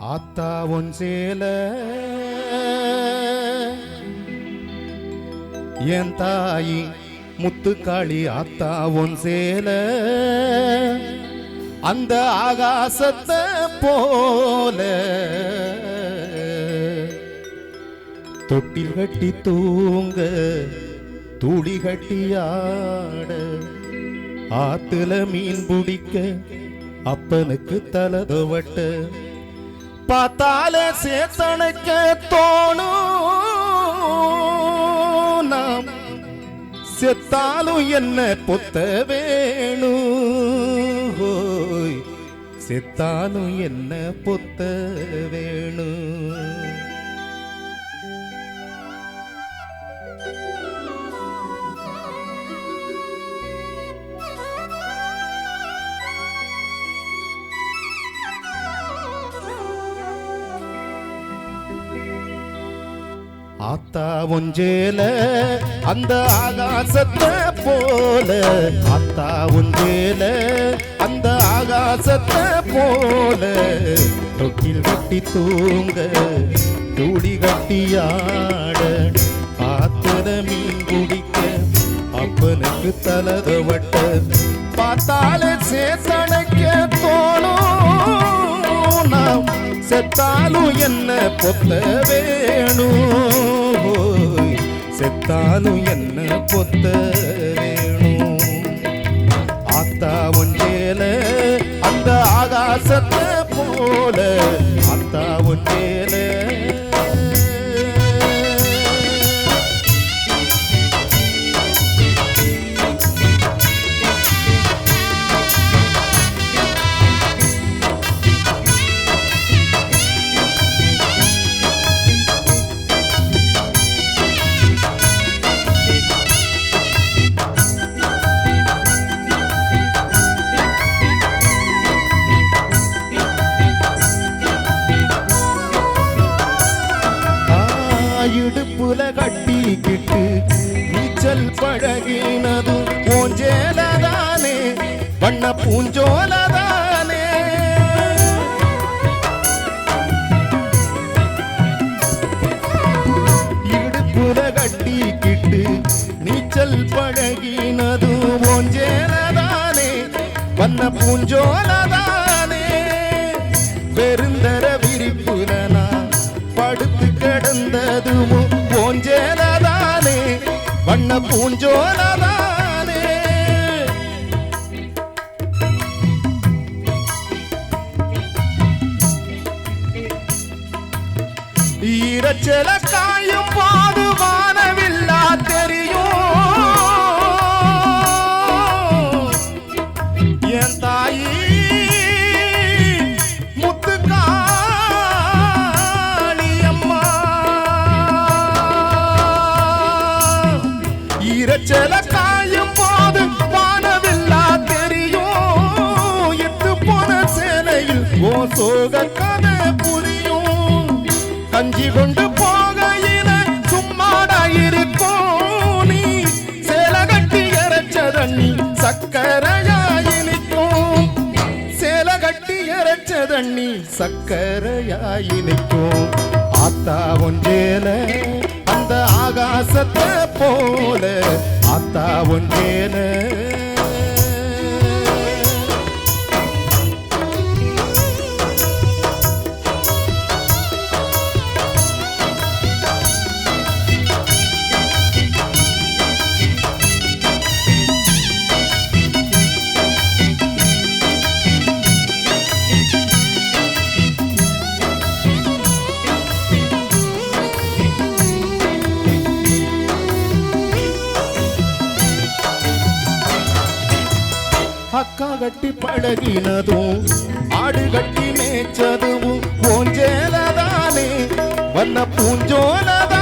ஆத்தா உன் சேல என் தாயி முத்துக்காளி ஆத்தா உன் சேல. அந்த ஆகாசத்தை போல தொட்டில் கட்டி தூங்க தூளி கட்டி ஆட ஆத்துல மீன் பிடிக்க அப்பனுக்கு தலதுவட்ட பார்த்தால சேத்தனைக்க தோணும். நாம் செத்தாலும் என்ன பொத்த வேணும்? செத்தாலும் என்ன பொத்த வேணும்? ஆத்தா ஒஞ்சேல அந்த ஆகாசத்தை போல. ஆத்தா ஒஞ்சேல அந்த ஆகாசத்தை போல. தொட்டில் கட்டி தூங்க தூடி கட்டியாட ஆத்திர மீன் குடிக்க அப்பனுக்கு தலதவட்ட பார்த்தாலே சேத்தனைக்க தோணும். செத்தாலும் என்ன பொத்த வேணும்? செத்தாலும் என்ன பொத்த வேணும்? ஆத்தா ஒன்றேல அந்த ஆகாசத்தை போல ஆத்தா ஒன்றேல பூஞ்சோலதானே இடுப்புல கட்டிக்கிட்டு நீச்சல் பழகினது பூஞ்சேலதானே வண்ண பூஞ்சோலதானே? பெருந்தர விரிப்புல படுத்து கிடந்ததும் பூஞ்சேலதானே வண்ண ஈரச்சல காயும் வானவில்லா தெரியும். என் தாயி முத்துக்காளி அம்மா. ஈரச்சல போது வானவில்லா தெரியும். எட்டு போன ஓ சோக கதை புரியும். கஞ்சி கொண்டு தண்ணி சக்கரையாயினிக்கும் ஆத்தா ஒன்றேல அந்த ஆகாசத்தை போல. ஆத்தா ஒன்றேன அக்கா கட்டி பழகினதும் ஆடு கட்டி மேய்ச்சதும் பூஞ்சேலதானே வண்ண பூஞ்சோலதான்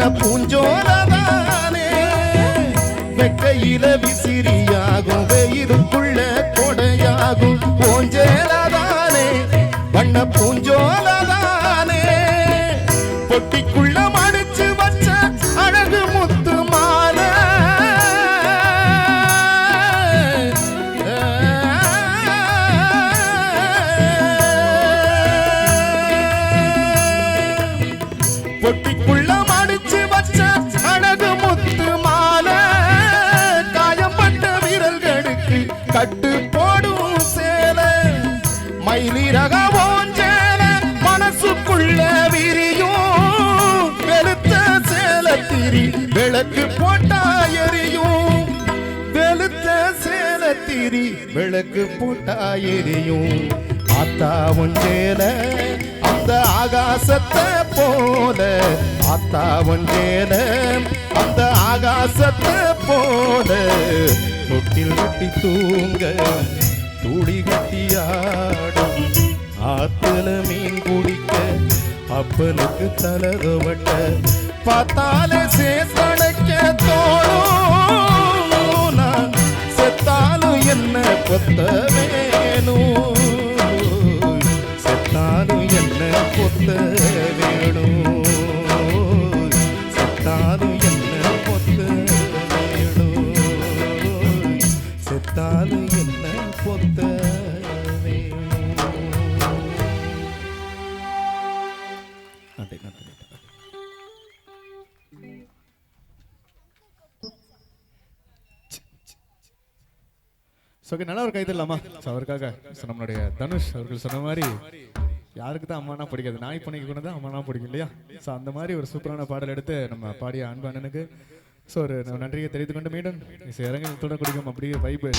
வண்ண பூஞ்சோரதானே வெக்கையில விசிறியாகும் வெயிலுக்குள்ள கொடையாகும் பூஞ்சேலதானே? வண்ண பூஞ்சோலதானே மயிலி ஓஞ்சேல மனசுக்குள்ள விரியும். வெளுத்த சேல திரி விளக்கு போட்டா எரியும். வெளுத்த சேல திரி விளக்கு போட்டா எரியும். ஆத்தாவும் சேல அந்த ஆகாசத்தை போல. ஆத்தாவும் ஒன்றேல அந்த ஆகாசத்தை போல. தொட்டில் கட்டி தூங்க துடி கட்டியாடும். ஆத்துல மீன் குடிக்க அப்பனுக்கு தலதுவட்ட பார்த்தால சேத்தடைக்க தோணும். நான் செத்தாலும் என்ன கொத்த ஸோ ஓகே நல்லா ஒரு கைது இல்லாமா ஸோ அவருக்காக ஸோ நம்மளுடைய தனுஷ் அவர்கள் சொன்ன மாதிரி யாருக்கு தான் அம்மானா பிடிக்காது. நாய் பண்ணிக்கு கூட தான் அம்மானா பிடிக்கும் இல்லையா? ஸோ அந்த மாதிரி ஒரு சூப்பரான பாடல் எடுத்து நம்ம பாடிய அன்பு அண்ணனுக்கு ஸோ ஒரு நன்றியை தெரிவித்துக்கொண்டு மீண்டும் இசை தொடர் குடிக்கும் அப்படியே வைப்பு